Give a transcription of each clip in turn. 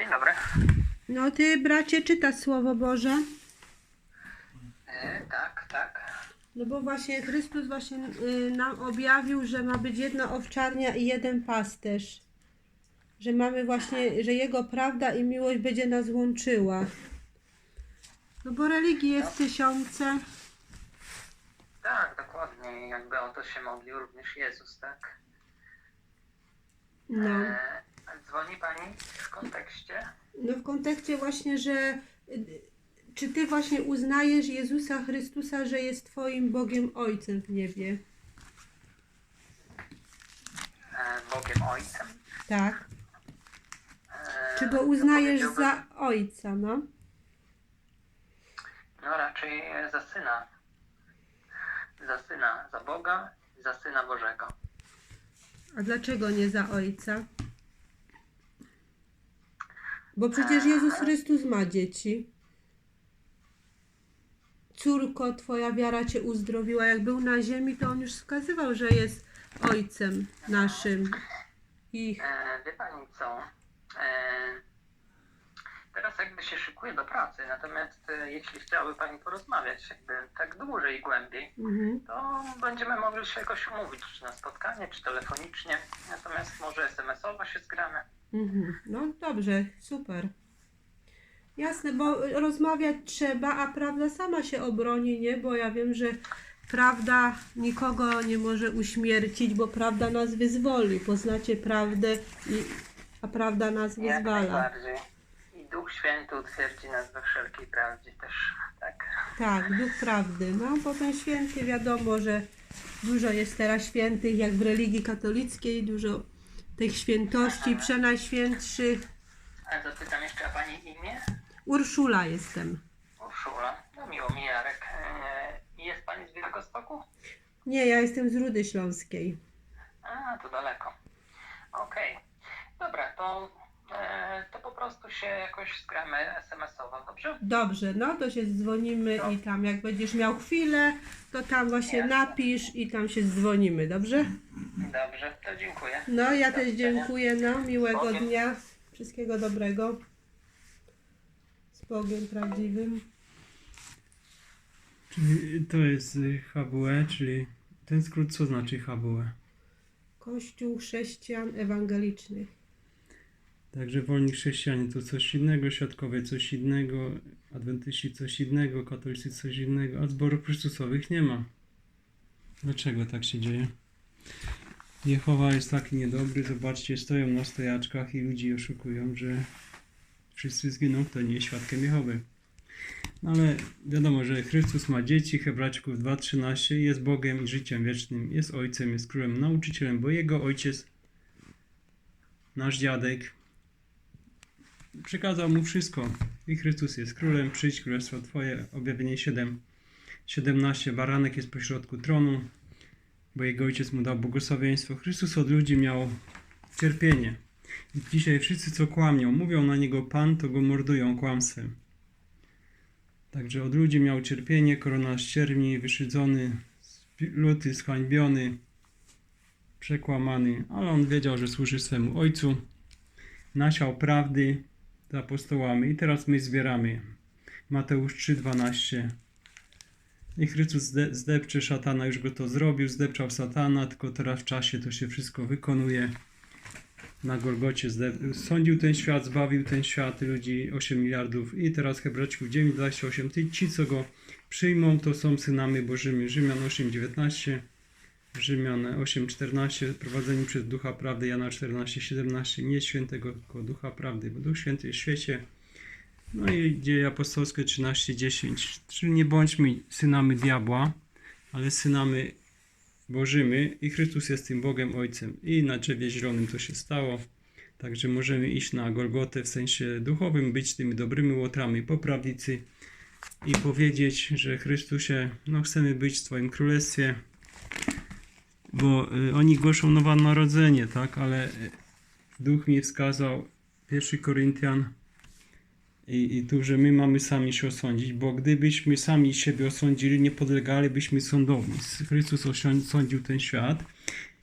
Dzień dobry. No ty, bracie, czytasz Słowo Boże? E, tak, tak. No bo właśnie Chrystus właśnie y, nam objawił, że ma być jedna owczarnia i jeden pasterz. Że mamy właśnie, że Jego prawda i miłość będzie nas łączyła. No bo religii jest tysiące. Tak, dokładnie. Jakby o to się modlił również Jezus, tak? No. E, w kontekście? No w kontekście właśnie, że y, czy ty właśnie uznajesz Jezusa Chrystusa, że jest twoim Bogiem Ojcem w niebie? E, Bogiem Ojcem. Tak. E, Czy go uznajesz za Ojca, no? No raczej za Syna. Za Syna, za Boga, za Syna Bożego. A dlaczego nie za ojca? Bo przecież Jezus Chrystus ma dzieci. Córko, twoja wiara cię uzdrowiła. Jak był na ziemi, to on już wskazywał, że jest ojcem naszym. I E, wie pani co? E, teraz jakby się szykuję do pracy, natomiast e, jeśli chciałaby pani porozmawiać jakby tak dłużej i głębiej, mhm. to będziemy mogli się jakoś umówić, czy na spotkanie, czy telefonicznie. Natomiast może SMS-owo się zgramy. Mhm. No dobrze, super. Jasne, bo rozmawiać trzeba, a prawda sama się obroni, nie? Bo ja wiem, że prawda nikogo nie może uśmiercić, bo prawda nas wyzwoli. Poznacie prawdę, i, a prawda nas Jak wyzwala. najbardziej. I Duch Święty utwierdzi nas we wszelkiej prawdzie też. Tak. Tak, duch prawdy. No, bo ten święty wiadomo, że dużo jest teraz świętych, jak w religii katolickiej, dużo tych świętości przenajświętszych. A zapytam jeszcze, a pani imię? Urszula jestem. Urszula. No miło mi, Jarek. E, Jest pani z Wielkostoku? Nie, ja jestem z Rudy Śląskiej. A, to daleko. Okej. Dobra, to, e, to po prostu się jakoś zgramy SMS-owo, dobrze? Dobrze, no to się dzwonimy i tam jak będziesz miał chwilę, to tam właśnie Jasne. napisz i tam się dzwonimy, dobrze? Dobrze, to dziękuję. No ja Do też widzenia. dziękuję, no miłego Bogiem. dnia, wszystkiego dobrego. Z Bogiem prawdziwym. Czyli to jest y, HWE, czyli ten skrót co znaczy HWE? Kościół chrześcijan ewangelicznych. Także wolni chrześcijanie to coś innego, świadkowie coś innego, adwentyści coś innego, katolicy coś innego, a zborów Chrystusowych nie ma. Dlaczego tak się dzieje? Jehowa jest taki niedobry, zobaczcie, stoją na stojaczkach i ludzi oszukują, że wszyscy zginą, kto nie jest świadkiem Jehowy. No ale wiadomo, że Chrystus ma dzieci, Hebrajczyków 2.13, jest Bogiem i życiem wiecznym, jest Ojcem, jest Królem, nauczycielem, bo Jego Ojciec, nasz dziadek, przekazał mu wszystko. I Chrystus jest Królem, przyjdź Królestwo Twoje, objawienie 7, 17, baranek jest pośrodku tronu, bo Jego Ojciec mu dał błogosławieństwo. Chrystus od ludzi miał cierpienie. I dzisiaj wszyscy, co kłamią, mówią na Niego Pan, to Go mordują kłamstwem. Także od ludzi miał cierpienie, korona ścierni, wyszydzony, luty, zhańbiony, przekłamany, ale on wiedział, że służy swemu Ojcu, nasiał prawdy z apostołami i teraz my zbieramy. Mateusz 3,12 i Chrystus zde, zdepcze szatana, już go to zrobił, zdepczał satana, tylko teraz w czasie to się wszystko wykonuje. Na Golgocie zde, sądził ten świat, zbawił ten świat, ludzi 8 miliardów i teraz Hebrajczyków 9,28 Ty, ci co go przyjmą, to są synami Bożymi. Rzymian 8,19 Rzymian 8,14 prowadzeni przez Ducha Prawdy Jana 14,17 nie świętego, tylko Ducha Prawdy, bo Duch Święty jest w świecie. No i dzieje apostolskie 13,10 Czyli nie bądźmy synami diabła, ale synami Bożymi i Chrystus jest tym Bogiem Ojcem. I na drzewie zielonym to się stało. Także możemy iść na Golgotę w sensie duchowym, być tymi dobrymi łotrami po prawicy i powiedzieć, że Chrystusie, no chcemy być w Twoim Królestwie, bo y, oni głoszą nowe narodzenie, tak, ale y, Duch mi wskazał 1 Koryntian i, i tu, że my mamy sami się osądzić, bo gdybyśmy sami siebie osądzili, nie podlegalibyśmy sądowi. Chrystus osądził ten świat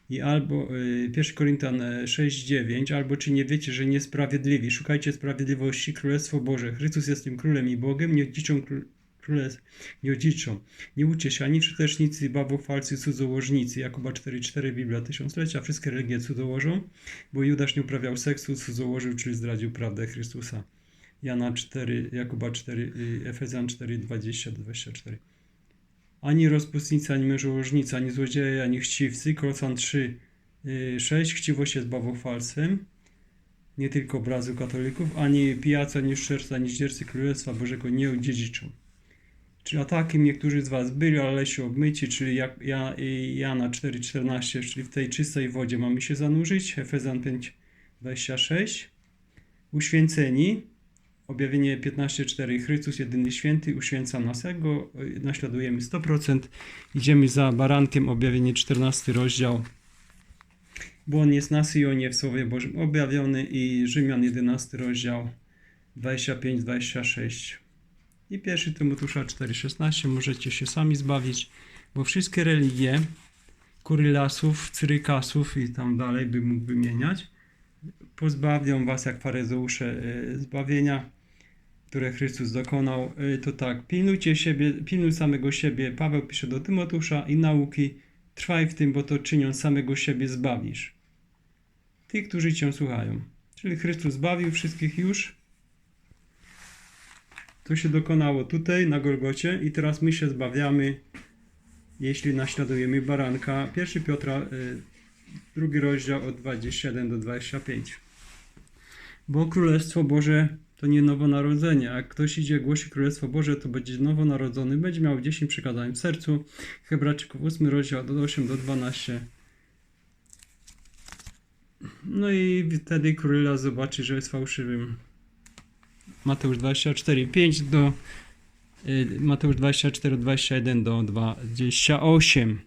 I albo y, 1 Koryntian e, 6:9, albo czy nie wiecie, że niesprawiedliwi, szukajcie sprawiedliwości, Królestwo Boże. Chrystus jest tym królem i Bogiem, nie odziczą król- królestw, nie odziczą. Nie się ani czytecznicy, bałwochwalcy, cudzołożnicy. Jakuba 4:4 Biblia Tysiąclecia, wszystkie religie cudzołożą, bo Judasz nie uprawiał seksu, cudzołożył, czyli zdradził prawdę Chrystusa. Jana 4, Jakuba 4, y, Efezjan 4, 20 do 24. Ani rozpustnicy, ani mężołożnicy, ani złodzieje, ani chciwcy. Kolosan 3, y, 6. Chciwość jest bawuchwalstwem. Nie tylko obrazu katolików. Ani pijacy, ani szczercy, ani zdziercy Królestwa Bożego nie odziedziczą. Czyli a niektórzy z was byli, ale się obmyci, czyli jak ja, y, Jana 4,14, czyli w tej czystej wodzie mamy się zanurzyć. Efezjan 5, 26. Uświęceni, Objawienie 15.4. Chrystus jedyny święty uświęca nas. Jak naśladujemy 100%. Idziemy za barankiem. Objawienie 14 rozdział. Bo on jest na w Słowie Bożym objawiony i Rzymian 11 rozdział 25-26. I pierwszy Tymoteusza 4,16 możecie się sami zbawić, bo wszystkie religie kurylasów, cyrykasów i tam dalej bym mógł wymieniać, pozbawią was jak faryzeusze y, zbawienia, które Chrystus dokonał. Y, To tak, pilnujcie siebie, pilnuj samego siebie. Paweł pisze do Tymoteusza i nauki. Trwaj w tym, bo to czyniąc samego siebie zbawisz. Tych, którzy cię słuchają. Czyli Chrystus zbawił wszystkich już. To się dokonało tutaj na Golgocie i teraz my się zbawiamy, jeśli naśladujemy baranka. 1 Piotra, y, drugi rozdział od 21 do 25. Bo Królestwo Boże to nie nowonarodzenie. Jak ktoś idzie głosi Królestwo Boże, to będzie nowonarodzony, będzie miał 10 przykazań w sercu. Hebrajczyków 8 rozdział od 8 do 12. No i wtedy króla zobaczy, że jest fałszywym. Mateusz 24, 5 do y, Mateusz 24, 21 do 28.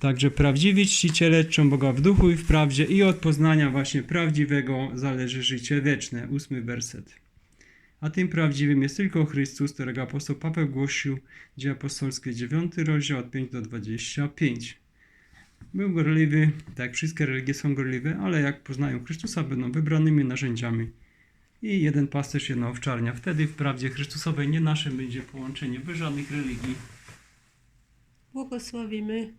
Także prawdziwi czciciele czczą Boga w duchu i w prawdzie i od poznania właśnie prawdziwego zależy życie wieczne. Ósmy werset. A tym prawdziwym jest tylko Chrystus, którego apostoł Paweł głosił, dzieje apostolskie 9 rozdział od 5 do 25. Był gorliwy, tak jak wszystkie religie są gorliwe, ale jak poznają Chrystusa, będą wybranymi narzędziami. I jeden pasterz, jedna owczarnia. Wtedy w prawdzie Chrystusowej nie naszym będzie połączenie bez żadnych religii. Błogosławimy.